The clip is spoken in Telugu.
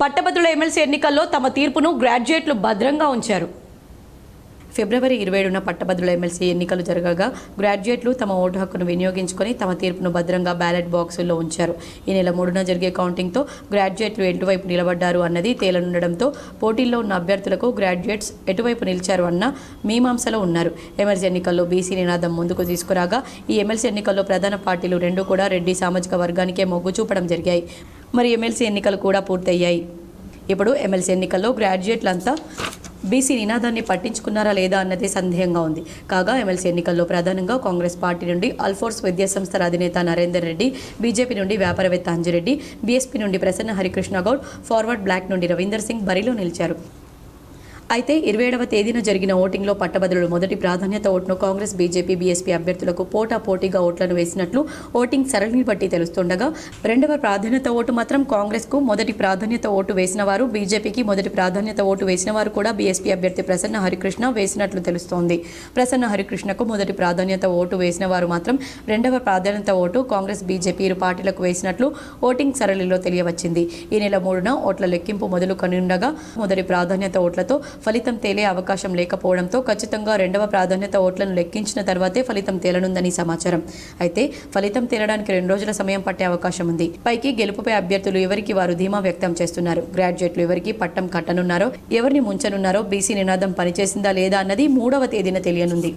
పట్టభద్రుల ఎమ్మెల్సీ ఎన్నికల్లో తమ తీర్పును గ్రాడ్యుయేట్లు భద్రంగా ఉంచారు. ఫిబ్రవరి ఇరవై ఏడున పట్టభద్రుల ఎమ్మెల్సీ ఎన్నికలు జరగగా గ్రాడ్యుయేట్లు తమ ఓటు హక్కును వినియోగించుకొని తమ తీర్పును భద్రంగా బ్యాలెట్ బాక్సుల్లో ఉంచారు. ఈ నెల మూడున జరిగే కౌంటింగ్తో గ్రాడ్యుయేట్లు ఎటువైపు నిలబడ్డారు అన్నది తేలనుండడంతో పోటీల్లో ఉన్న అభ్యర్థులకు గ్రాడ్యుయేట్స్ ఎటువైపు నిలిచారు అన్న మీమాంసలో ఉన్నారు. ఎమ్మెల్సీ ఎన్నికల్లో బీసీ నినాదం ముందుకు తీసుకురాగా ఈ ఎమ్మెల్సీ ఎన్నికల్లో ప్రధాన పార్టీలు రెండు కూడా రెడ్డి సామాజిక వర్గానికే మొగ్గు చూపడం జరిగాయి. మరి ఎమ్మెల్సీ ఎన్నికలు కూడా పూర్తయ్యాయి. ఇప్పుడు ఎమ్మెల్సీ ఎన్నికల్లో గ్రాడ్యుయేట్లంతా బీసీ నినాదాన్ని పట్టించుకున్నారా లేదా అన్నదే సందేహంగా ఉంది. కాగా ఎమ్మెల్సీ ఎన్నికల్లో ప్రధానంగా కాంగ్రెస్ పార్టీ నుండి అల్ఫోర్స్ విద్యా సంస్థల అధినేత నరేందర్ రెడ్డి బీజేపీ నుండి వ్యాపారవేత్త అంజిరెడ్డి బీఎస్పీ నుండి ప్రసన్న హరికృష్ణ గౌడ్ ఫార్వర్డ్ బ్లాక్ నుండి రవీందర్ సింగ్ బరిలో నిలిచారు. అయితే ఇరవై ఏడవ తేదీన జరిగిన ఓటింగ్లో పట్టభద్రులు మొదటి ప్రాధాన్యత ఓటును కాంగ్రెస్ బీజేపీ బీఎస్పీ అభ్యర్థులకు పోటా పోటీగా ఓట్లను వేసినట్లు ఓటింగ్ సరళిని బట్టి తెలుస్తుండగా రెండవ ప్రాధాన్యత ఓటు మాత్రం కాంగ్రెస్కు మొదటి ప్రాధాన్యత ఓటు వేసిన వారు బీజేపీకి మొదటి ప్రాధాన్యత ఓటు వేసిన వారు కూడా బీఎస్పీ అభ్యర్థి ప్రసన్న హరికృష్ణ వేసినట్లు తెలుస్తోంది. ప్రసన్న హరికృష్ణకు మొదటి ప్రాధాన్యత ఓటు వేసిన వారు మాత్రం రెండవ ప్రాధాన్యత ఓటు కాంగ్రెస్ బీజేపీ ఇరు పార్టీలకు వేసినట్లు ఓటింగ్ సరళిలో తెలియవచ్చింది. ఈ నెల మూడున ఓట్ల లెక్కింపు మొదలు కనుండగా మొదటి ప్రాధాన్యత ఓట్లతో ఫలితం తేలే అవకాశం లేకపోవడంతో ఖచ్చితంగా రెండవ ప్రాధాన్యత ఓట్లను లెక్కించిన తర్వాతే ఫలితం తేలనుందని సమాచారం. అయితే ఫలితం తేలడానికి రెండు రోజుల సమయం పట్టే అవకాశం ఉంది. పైకి గెలుపుపై అభ్యర్థులు ఎవరికి వారు ధీమా వ్యక్తం చేస్తున్నారు? గ్రాడ్యుయేట్లు ఎవరికి పట్టం కట్టనున్నారో ఎవరిని ముంచనున్నారో బీసీ నినాదం పనిచేసిందా లేదా అన్నది మూడవ తేదీన తెలియనుంది.